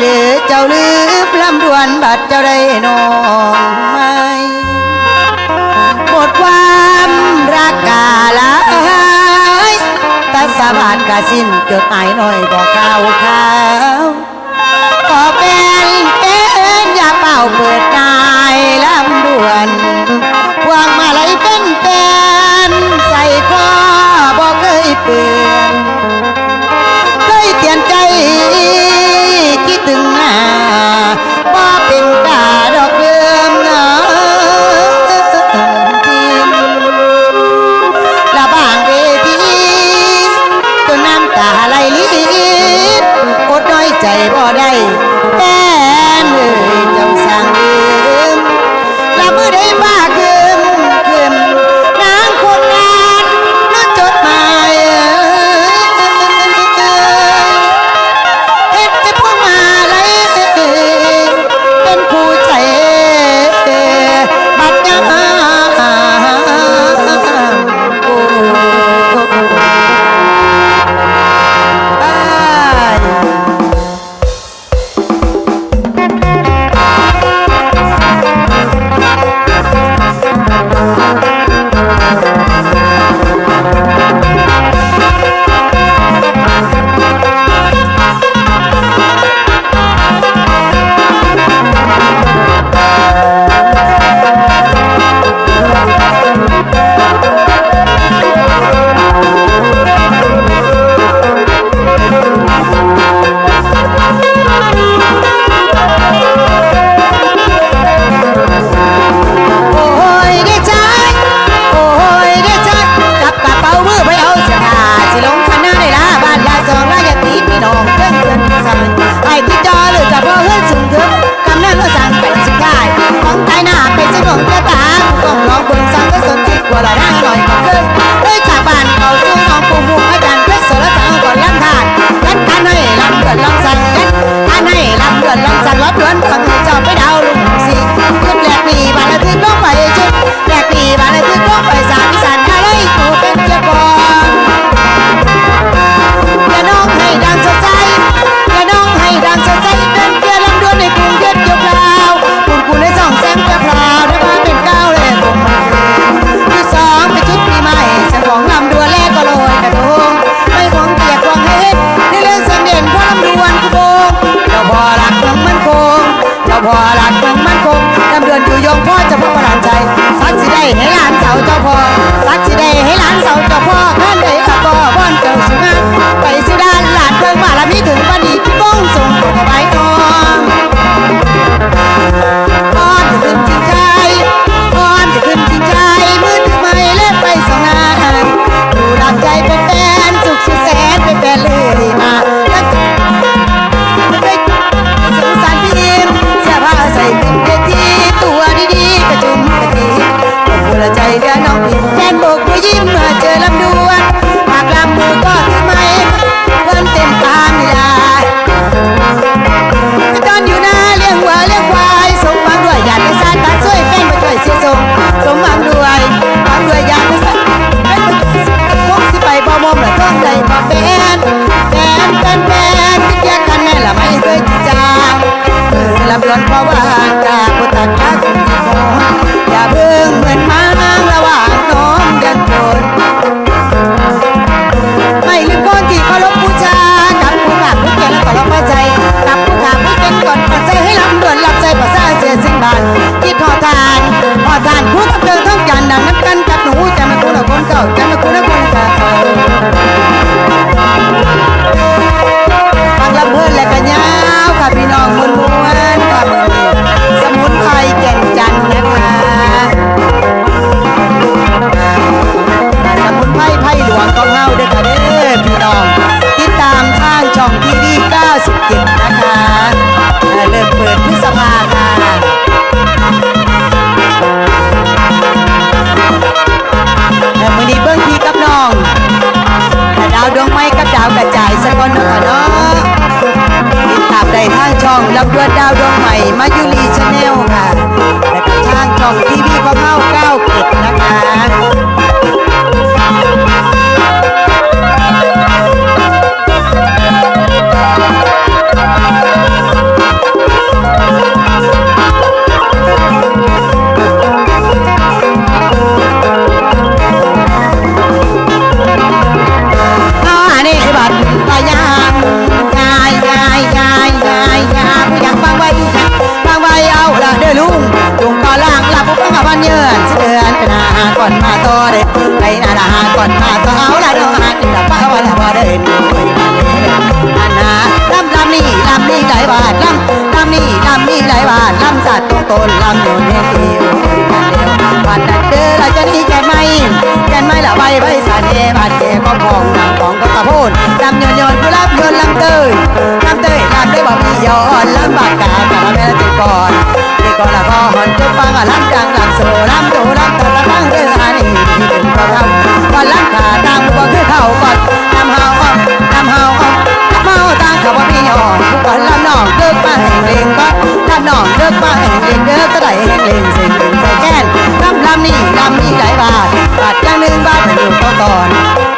หรือเจ้าลืมลำดวนบัดเจ้าได้นองไหมหมดความรักกาละตาสะบาดกาสิ้นเกิดบหหน่อยบอกเขาเขาวขเป็นเป็นอย่าเป่าเปิดกายลำดวนพวงมาลัยเป็นเป็น ล้วนทางที่จอมไปดาวลุงสิขึ้นแหลกปีบานอาทิตย์งไปชุดแหลกปีบานอาทิตย์งไป Son เยือนเสือนเป็นอาหารก่อนมาต่อเด็ไปนาดาหารก่อนมาต่อเอาละเนาหากินละป้าวันละบ่ได้โอ้ยมาเลยอันนาลำลำนี่ลำนี่หลายบาทลำลำนี่ลำนี่หลายบาทลำสัตว์ตรงตนลำอยู่เนียดียววันนั้นเด้อเราจะนี่แกไม่แกไม่ละใบใบสาเนบาดแกก็พองนางของก็ตะโพนลำโยนโยนผู้รับโยนลำเตยลำเตยลำได้บอกมีย้อนลำบากกาแต่แม่ติก่อน ก็ละพอหอนจุฟังอะลำจังลำโซลำโตลำตะตะตั้งเรื่องอันนี้ที่เป็นก็ทำวันลำขาตามก็คือเข้าก่อนลำเฮาอ่อนลำเฮาอ่อนลำเฮาต่างขาบ่มีอ่อนทุกคนลำน้องเลิกมาแห่งเลงก็ลำน้องเลิกมาแห่งเลงเด้อก็ได้แห่งเลงเสียงเลงใส่แก้นลำลำนี่ลำนี่หลายบาทบาทอย่างหนึ่งบาทเป็นอยู่ก็ก่อน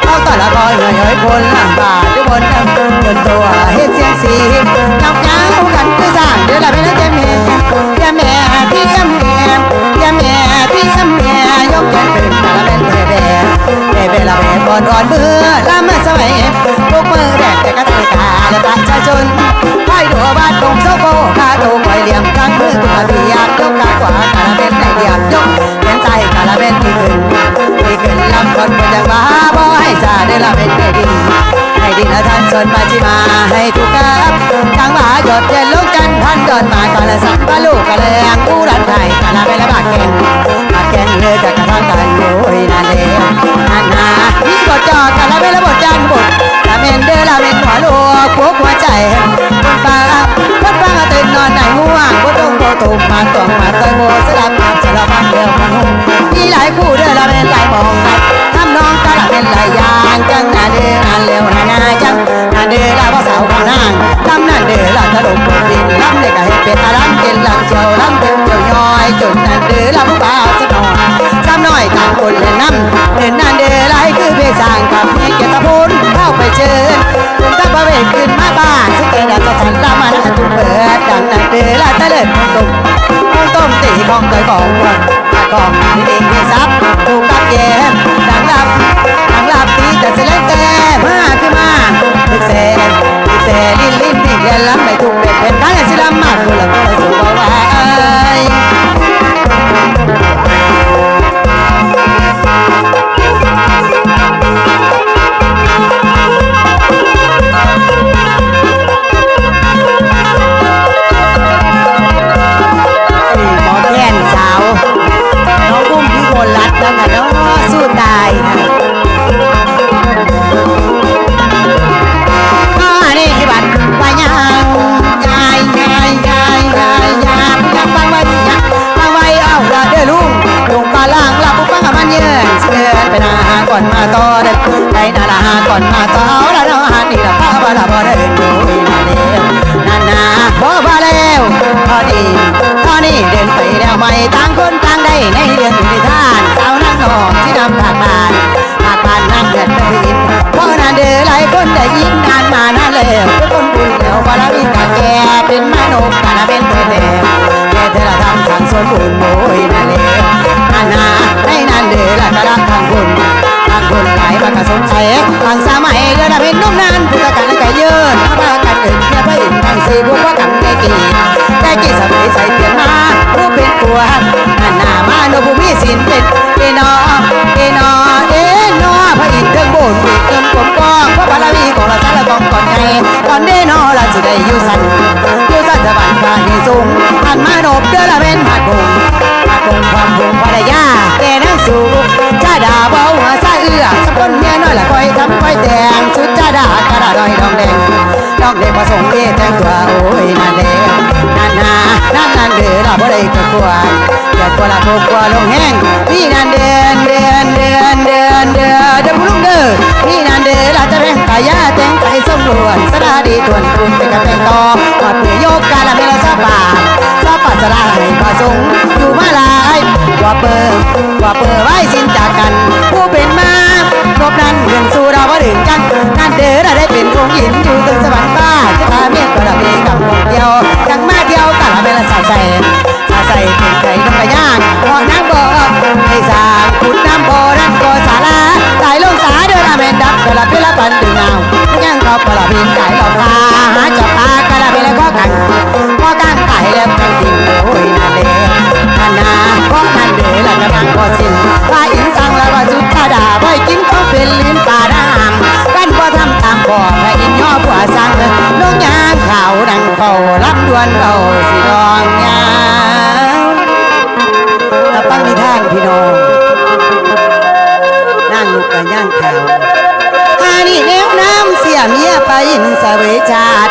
เอาต่อละคอยเงยเฮ้ยคนลำบากด้วยบนกันจนตัวเฮ็ดเสียงสีเงาเงากัน คือสร้างเดี๋ยวละไม่ได้เจมเห็นยาแม่ที่ยาแม่ยาแม่ที่ยาแม่ยกแขนขึ้นมาละเป็นเบเบเบละเบบอนอ่อนมือละมาสมัยทุกมือแดกแต่ก็ตายตาและประชาชนไว้ดัวบาดคงโซโกคาโตคอยเหลี่ยมกลางมือกุมาบียากยกกาขวากาละเป็นในเหลี่ยมยกเห็นใจกาละเป็นที่ขึ้นที่ขึ้นลำคนคนยังมาบ่ให้ซาได้ละเป็นให้ดี ให้ดีละท่านชนมาจิมาให้ทุกกับทั้งว่าหยดเย็นลงกันพันดอนมากาละสักบาลูกกะเลยงกู้รันไทยกาละเป็นละบาดแกงบาดแกงเลยจากระทางกันโอ้ยนั่นเองอันนานี่บทจอกาละเป็นละบทจันบทลาเมนเดอลาเมนหัวลัวพวกหัวใจคนฟังคนฟังตื่นนอนไหนง่วงก็ต้องโตตุ่มมาต้องมาตอยโมสลับมาสลับมาเดียวกันมีหลายคู่เด้อละเป็นหลายมองกันทำน้องกาละ เป็นหลายอย่างจังนาเดือนเร็วนานาจังนาเดือละพ่อสาวขานางลำนั่นเดือนละทะลุปดินลำเล็กให้เป็นอาลำกินลำเจียวลำเจียวเจียวย้อยจนนั่นเดือนละผู้บ่าวสนอนซ้ำน้อยต่างคนเล่นน้ำเดินนั่นเดือนไรคือเพศางกับพี่เกตพูนเข้าไปเชิญคุณตาประเวทขึ้นมาบ้านสเกดาสถานละมานะจุเปิดดังนั่นเดือนละตะเลิดตุ่มของต้มตีของเคยของวันของนี่เองที่ซับถูกกับ แย่ดังลับดังลับตีจะเสลงแต่มาขึ้นมา ไปนาก่อนมาต่อเด้ไปนาละหาก่อนมาต่อเอาละเนาะหานี่ละป้าบ่ละบ่ได้โอ้ยนาเด้อนานาบ่ว่าแล้วพอดีตอนนี้เดินไปแล้วไม่ต่างคนต่างได้ในเรื่องอยู่ท่านสาวนางนอกที่นำผ่านบ้านผ่านบ้านนั่งเดือดตะวินเพราะนั้นเด้อหลายคนได้ยินนานมานานแล้วทุกคนบุญแล้วบารมีกาแก่เป็นมนุษย์กาเป็นเธอแดงแก่เธอละทำสั่งสวนบุญโอ บุญหลายมากระสมใจทางสมัยเด้อละเป็นนุ่มนานผู้ตะการใจเยินมากันเดินเทียบไปอินทางสีบัวว่ากันแก่กี่แก่กี่สมัยใส่เปลี่ยนมาผู้เป็นตัวหนานามาโนภูมิสินเป็นเป็นอเอนอเอนอพระอินทร์ เรื่องโบนปีเติมกมกองพระบารมีของเราสารกองก่อนไงก่อนเดนอเราสิได้อยู่สันอยู่สันสวรรค์ฟ้าที่สูงหันมาโนบเดือละเป็นหัดบงหัดบงความบงภรรยาแกนั่งสูงจ้าดาเบาหัวซาเอื้อสักคนเมียน้อยละคอยทำคอยแต่งชุดจ้าดากระดาดอยดองแดงดองแดงผสมเอแต่งตัวโอ้ยนั่นแหละนั่นนานั่นนั่นเดือละบ่ได้กลัวอยากกลัวละพกกลัวลงแห้งพี่นั่นเดือนเดือนเดือนเดือนเดือน เดือนพุ่งเด้อพี่นันเดือละจะแบ่งกายาแตงไปสมรวนสดาดีทวนคุณไปกับแบ่งตอปอดเปื่อยโยกกาละเมลซาบาซาปัสลาให้ประสงอยู่มาลายว่าเปิดว่าเปิดไว้สิ้นจากกัน ผู้เป็นมารบนั้นเงินสู่เราบ่ถึงกันนั่นเด้อละได้เป็นองค์หญิงอยู่ตึงสวรรค์บ้าจะพาเมียกระเบกับวงเดียวจังมาเที่ยวกะละเมลสาใจสาใจเป็นไก่นกกระย่างพอนั่งบ ปันถึงเอายังก็ปลาเพิยงไก่เรพาหาจะพากระเบล้วก็กันก็กั้งไก่แล้วกันจริงโอ้ยนาเลนานาก็นันเดือดละกำลังก็สิ้นว่าอินสังแล้วว่าสุดตาดาไปกินก็เป็นลิ้นปลาดามกันก็ทำตามบอกให้อินย่อบัวสังน้องยางขาวดังเก่ารับดวนเก่าานี่